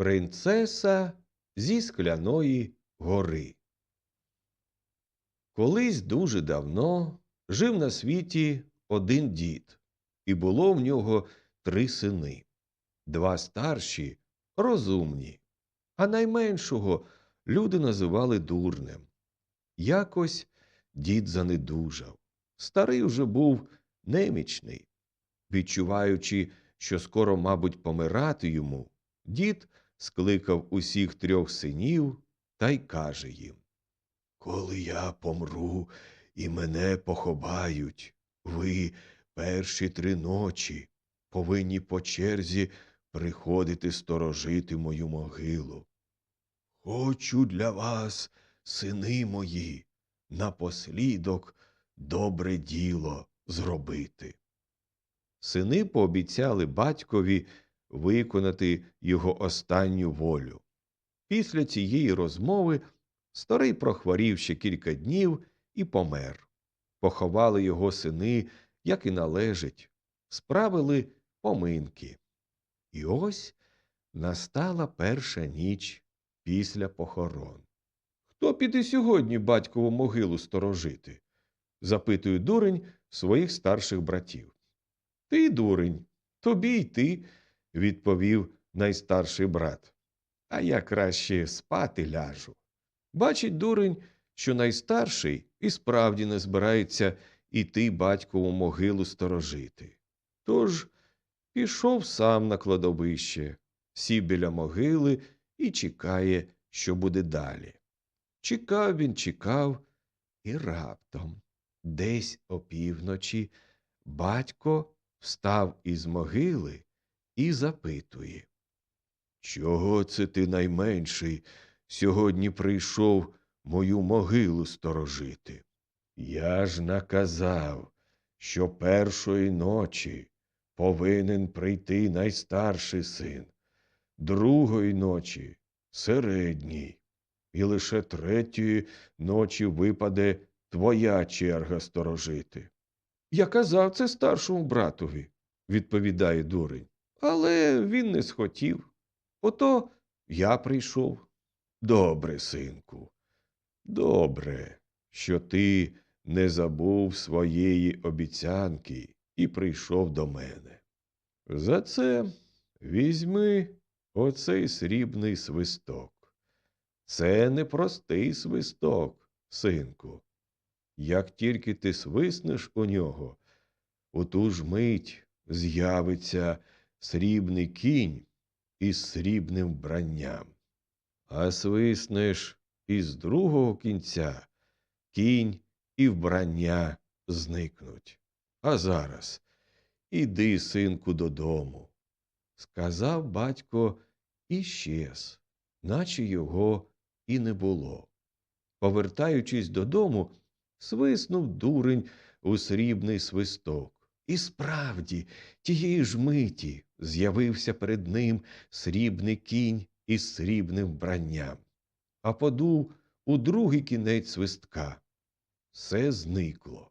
Принцеса зі скляної гори. Колись дуже давно жив на світі один дід, і було в нього три сини. Два старші розумні, а найменшого люди називали дурнем. Якось дід занедужав. Старий уже був немічний. Відчуваючи, що скоро, мабуть, помирати йому, дід скликав усіх трьох синів та й каже їм Коли я помру і мене поховають, ви перші три ночі повинні по черзі приходити сторожити мою могилу. Хочу для вас, сини мої, напослідок добре діло зробити. Сини пообіцяли батькові виконати його останню волю. Після цієї розмови старий прохворів ще кілька днів і помер. Поховали його сини, як і належить, справили поминки. І ось настала перша ніч після похорон. Хто піде сьогодні батькову могилу сторожити? запитує дурень своїх старших братів. Ти, дурень, тобі й ти, відповів найстарший брат. А я краще спати ляжу. Бачить дурень, що найстарший і справді не збирається іти батькову могилу сторожити. Тож пішов сам на кладовище, сів біля могили і чекає, що буде далі. Чекав він, чекав, і раптом, десь опівночі, батько встав із могили і запитує. Чого це ти найменший сьогодні прийшов мою могилу сторожити? Я ж наказав, що першої ночі повинен прийти найстарший син, другої ночі середній, і лише третьої ночі випаде твоя черга сторожити. Я казав це старшому братові, відповідає дурень. Але він не схотів. Ото я прийшов. Добре, синку, добре, що ти не забув своєї обіцянки і прийшов до мене. За це візьми оцей срібний свисток. Це не простий свисток, синку. Як тільки ти свиснеш у нього, у ту ж мить з'явиться срібний кінь із срібним вбранням. А свиснеш із другого кінця кінь і вбрання зникнуть. А зараз іди, синку, додому. Сказав батько і щез, наче його і не було. Повертаючись додому, свиснув дурень у срібний свисток. І справді, тієї ж миті з'явився перед ним срібний кінь із срібним вбранням, а подув у другий кінець свистка. Все зникло.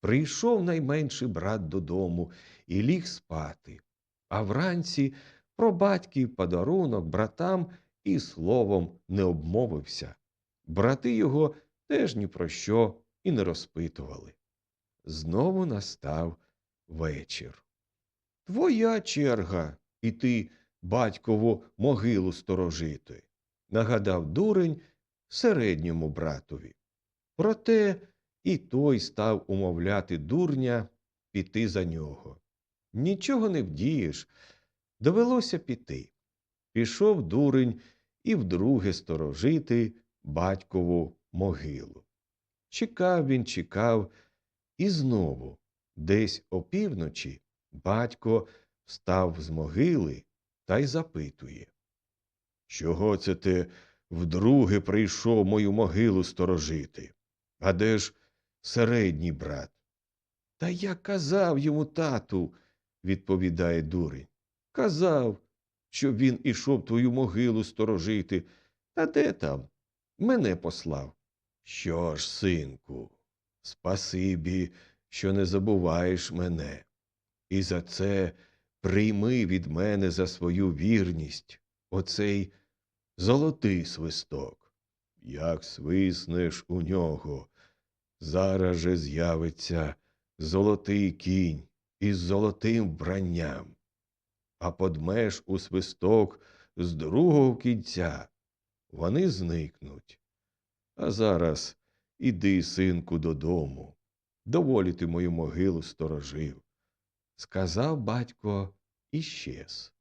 Прийшов найменший брат додому і ліг спати, а вранці про батьків подарунок братам і словом не обмовився. Брати його теж ні про що і не розпитували. Знову настав вечір. Твоя черга іти батькову могилу сторожити, нагадав дурень середньому братові. Проте і той став умовляти дурня піти за нього. Нічого не вдієш, довелося піти. Пішов дурень і вдруге сторожити батькову могилу. Чекав він, чекав, і знову, десь опівночі, батько встав з могили та й запитує. Чого це ти вдруге прийшов мою могилу сторожити? А де ж середній брат? Та я казав йому тату, відповідає дурень. Казав, що він ішов твою могилу сторожити. Та де там? Мене послав. Що ж, синку, спасибі, що не забуваєш мене, і за це прийми від мене за свою вірність оцей золотий свисток. Як свиснеш у нього, зараз же з'явиться золотий кінь із золотим вбранням, а подмеш у свисток з другого кінця, вони зникнуть. А зараз іди, синку, додому, доволі ти мою могилу сторожив. Сказав батько і щез.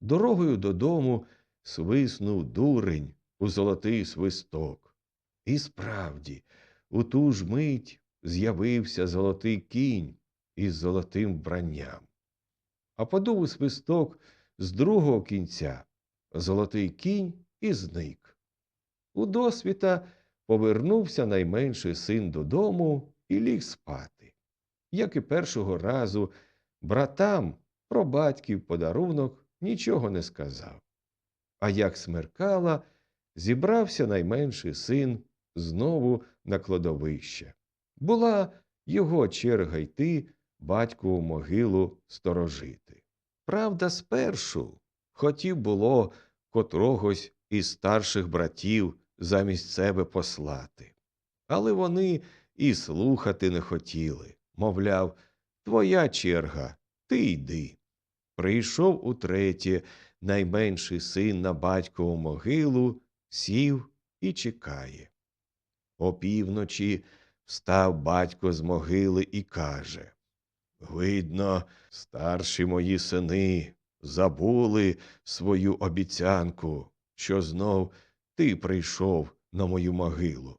Дорогою додому свиснув дурень у золотий свисток. І справді, у ту ж мить з'явився золотий кінь із золотим вбранням. А подув у свисток з другого кінця золотий кінь і зник. У досвіта повернувся найменший син додому і ліг спати. Як і першого разу, братам про батьків подарунок нічого не сказав. А як смеркала, зібрався найменший син знову на кладовище. Була його черга йти батькову могилу сторожити. Правда, спершу хотів було котрогось із старших братів замість себе послати. Але вони і слухати не хотіли. Мовляв, твоя черга, ти йди. Прийшов утретє найменший син на батькову могилу, сів і чекає. Опівночі встав батько з могили і каже Видно, старші мої сини забули свою обіцянку, що знов ти прийшов на мою могилу.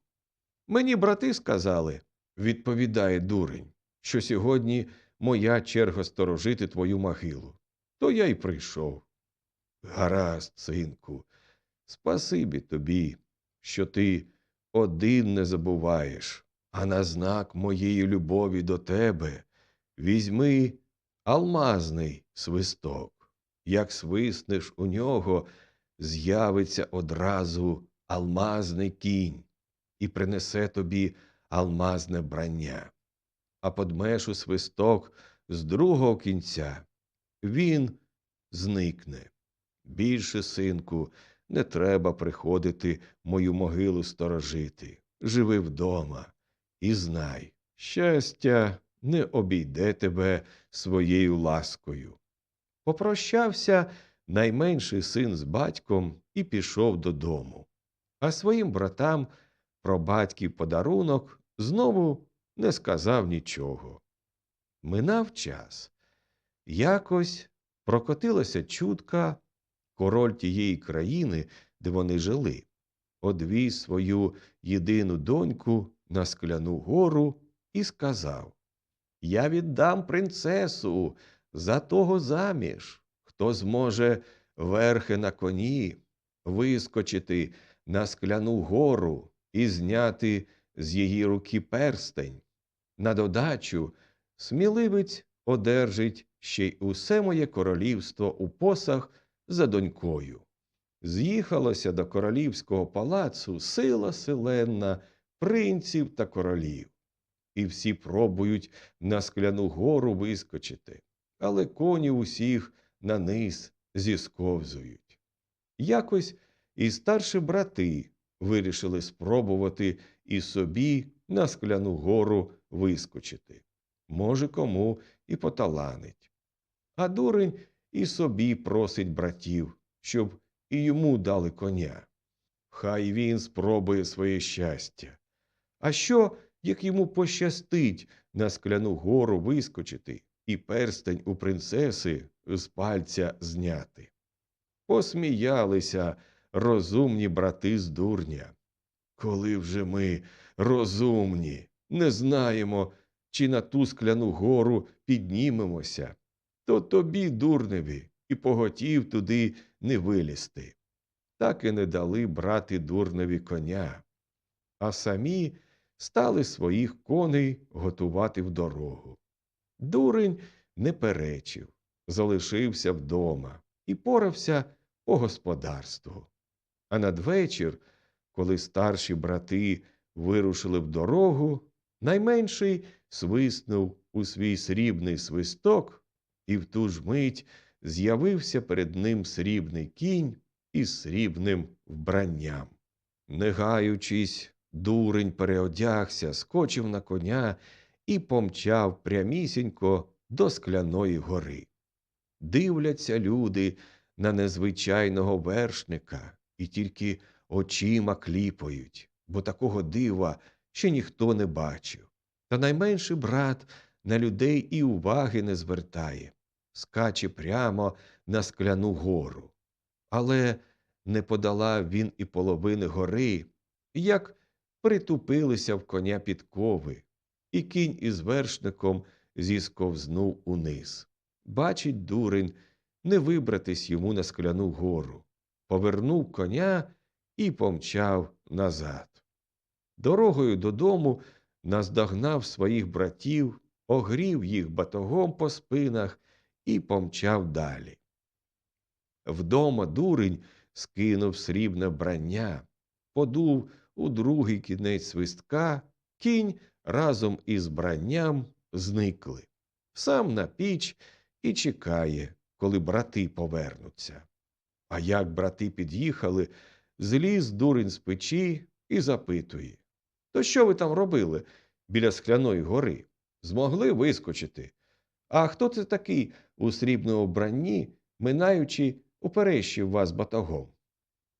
Мені брати сказали, відповідає дурень, що сьогодні моя черга сторожити твою могилу. То я й прийшов. Гаразд, синку, спасибі тобі, що ти один не забуваєш, а на знак моєї любові до тебе візьми алмазний свисток. Як свиснеш у нього, з'явиться одразу алмазний кінь і принесе тобі алмазне брання. А подмеш у свисток з другого кінця, він зникне. Більше, синку, не треба приходити мою могилу сторожити. Живи вдома і знай, щастя не обійде тебе своєю ласкою. Попрощався найменший син з батьком і пішов додому. А своїм братам про батьків подарунок знову не сказав нічого. Минав час. Якось прокотилася чутка, король тієї країни, де вони жили, одвіз свою єдину доньку на скляну гору і сказав Я віддам принцесу за того заміж, хто зможе верхи на коні вискочити на скляну гору і зняти з її руки перстень. На додачу сміливець одержить ще й усе моє королівство у посах за донькою. З'їхалося до королівського палацу сила селенна, принців та королів. І всі пробують на скляну гору вискочити, але коні усіх на низ зісковзують. Якось і старші брати вирішили спробувати і собі на скляну гору вискочити. Може, кому і поталанить. А дурень і собі просить братів, щоб і йому дали коня. Хай він спробує своє щастя. А що, як йому пощастить на скляну гору вискочити і перстень у принцеси з пальця зняти? Посміялися розумні брати з дурня. Коли вже ми розумні, не знаємо, чи на ту скляну гору піднімемося, то тобі, дурневі, і поготів туди не вилізти. Так і не дали брати дурневі коня, а самі стали своїх коней готувати в дорогу. Дурень не перечив, залишився вдома і порався по господарству. А надвечір, коли старші брати вирушили в дорогу, найменший свиснув у свій срібний свисток, і в ту ж мить з'явився перед ним срібний кінь із срібним вбранням. Не гаючись, дурень переодягся, скочив на коня і помчав прямісінько до скляної гори. Дивляться люди на незвичайного вершника і тільки очима кліпають, бо такого дива ще ніхто не бачив. Та найменший брат на людей і уваги не звертає, скаче прямо на скляну гору. Але не подала він і половини гори, як притупилися в коня підкови, і кінь із вершником зісковзнув униз. Бачить дурень, не вибратись йому на скляну гору, повернув коня і помчав назад. Дорогою додому наздогнав своїх братів, огрів їх батогом по спинах і помчав далі. Вдома дурень скинув срібне вбрання, подув у другий кінець свистка, кінь разом із бранням зникли. Сам на піч і чекає, коли брати повернуться. А як брати під'їхали, зліз дурень з печі і запитує То що ви там робили біля скляної гори? Змогли вискочити? А хто це такий у срібному бранні, минаючи, уперещив вас батогом?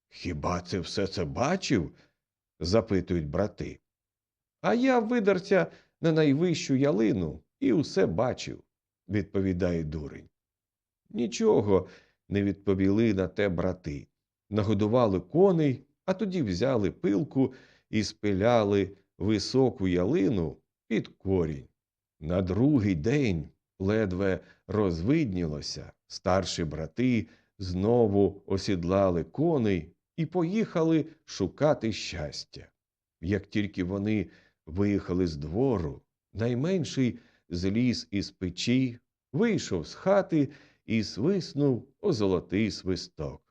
Хіба це все це бачив? запитують брати. А я видерся на найвищу ялину і усе бачив, відповідає дурень. Нічого не відповіли на те брати. Нагодували коней, а тоді взяли пилку і спиляли високу ялину під корінь. На другий день ледве розвиднілося, старші брати знову осідлали коней і поїхали шукати щастя. Як тільки вони виїхали з двору, найменший зліз із печі, вийшов з хати і свиснув у золотий свисток.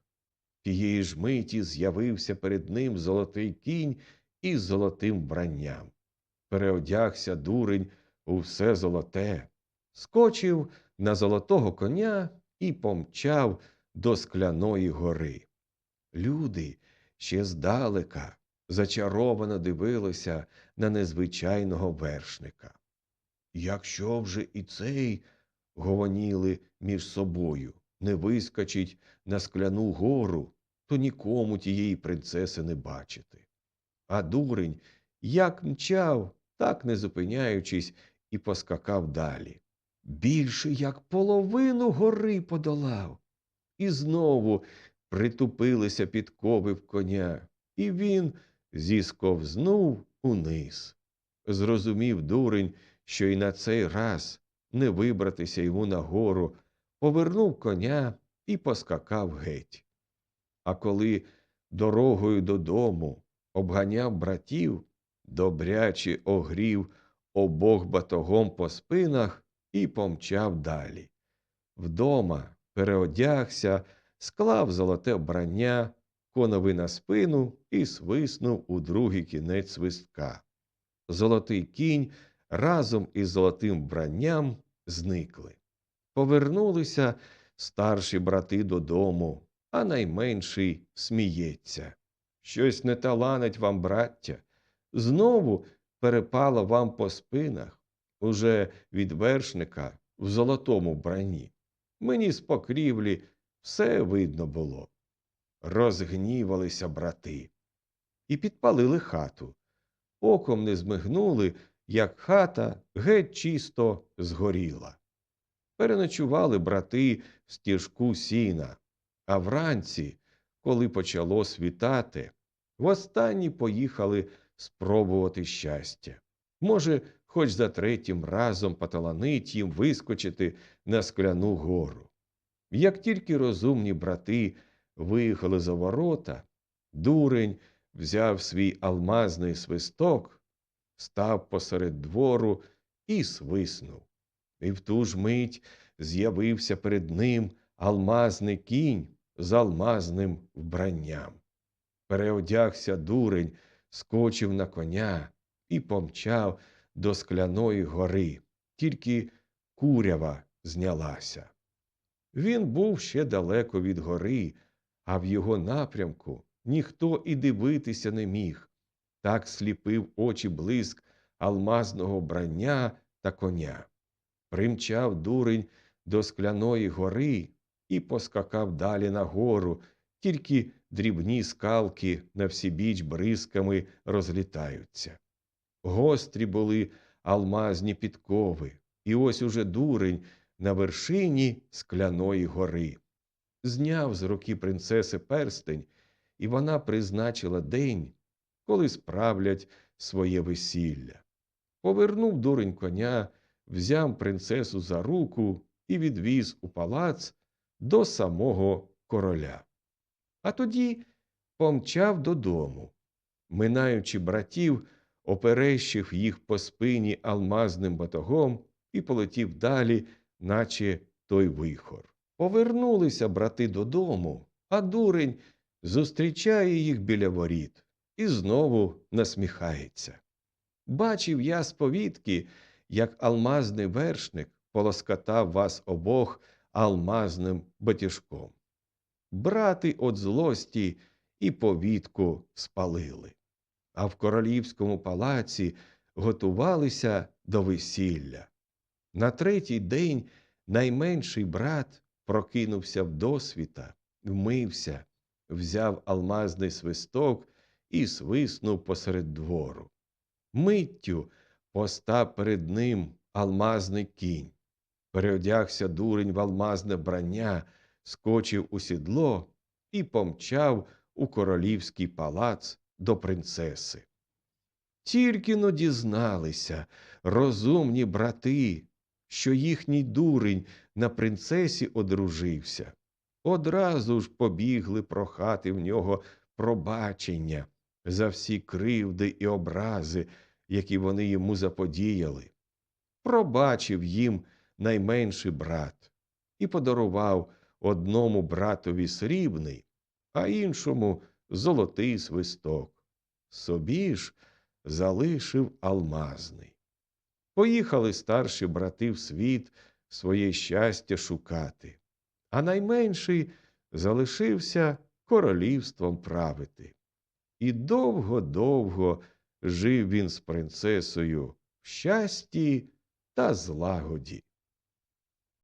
Тієї ж миті з'явився перед ним золотий кінь із золотим вбранням. Переодягся дурень у все золоте, скочив на золотого коня і помчав до скляної гори. Люди ще здалека зачаровано дивилися на незвичайного вершника. Якщо вже і цей, гомоніли між собою, не вискочить на скляну гору, то нікому тієї принцеси не бачити. А дурень як мчав, так не зупиняючись, і поскакав далі. Більше як половину гори подолав. І знову притупилися підкови в коня, і він зісковзнув униз. Зрозумів дурень, що й на цей раз не вибратися йому на гору, повернув коня і поскакав геть. А коли дорогою додому обганяв братів, добряче огрів обох батогом по спинах і помчав далі. Вдома переодягся, склав золоте вбрання, конови на спину і свиснув у другий кінець свистка. Золотий кінь разом із золотим вбранням зникли. Повернулися старші брати додому, а найменший сміється. Щось не таланить вам, браття. Знову перепало вам по спинах, уже від вершника в золотому вбранні. Мені з покрівлі все видно було. Розгнівалися брати і підпалили хату. Оком не змигнули, як хата геть чисто згоріла. Переночували брати в стіжку сіна, а вранці, коли почало світати, востаннє поїхали спробувати щастя. Може, хоч за третім разом поталанить їм вискочити на скляну гору. Як тільки розумні брати виїхали за ворота, дурень взяв свій алмазний свисток, став посеред двору і свиснув. І в ту ж мить з'явився перед ним алмазний кінь з алмазним вбранням. Переодягся дурень, скочив на коня і помчав до скляної гори, тільки курява знялася. Він був ще далеко від гори, а в його напрямку ніхто і дивитися не міг. Так сліпив очі блиск алмазного брання та коня. Примчав дурень до скляної гори і поскакав далі нагору, тільки дрібні скалки на всі бризками розлітаються. Гострі були алмазні підкови, і ось уже дурень на вершині скляної гори. Зняв з руки принцеси перстень, і вона призначила день, коли справлять своє весілля. Повернув дурень коня, взяв принцесу за руку і відвіз у палац до самого короля. А тоді помчав додому. Минаючи братів, оперещив їх по спині алмазним батогом і полетів далі, наче той вихор. Повернулися брати додому, а дурень зустрічає їх біля воріт і знову насміхається. Бачив я з повідки, як алмазний вершник полоскатав вас обох алмазним батіжком. Брати от злості і повідку спалили. А в королівському палаці готувалися до весілля. На третій день найменший брат прокинувся вдосвіта, вмився, взяв алмазний свисток і свиснув посеред двору. Миттю постав перед ним алмазний кінь. Переодягся дурень в алмазне брання, скочив у сідло і помчав у королівський палац до принцеси. Тільки но дізналися розумні брати, що їхній дурень на принцесі одружився. Одразу ж побігли прохати в нього пробачення за всі кривди і образи, які вони йому заподіяли. Пробачив їм найменший брат і подарував одному братові срібний, а іншому золотий свисток. Собі ж залишив алмазний. Поїхали старші брати в світ своє щастя шукати, а найменший залишився королівством правити. І довго-довго жив він з принцесою в щасті та злагоді.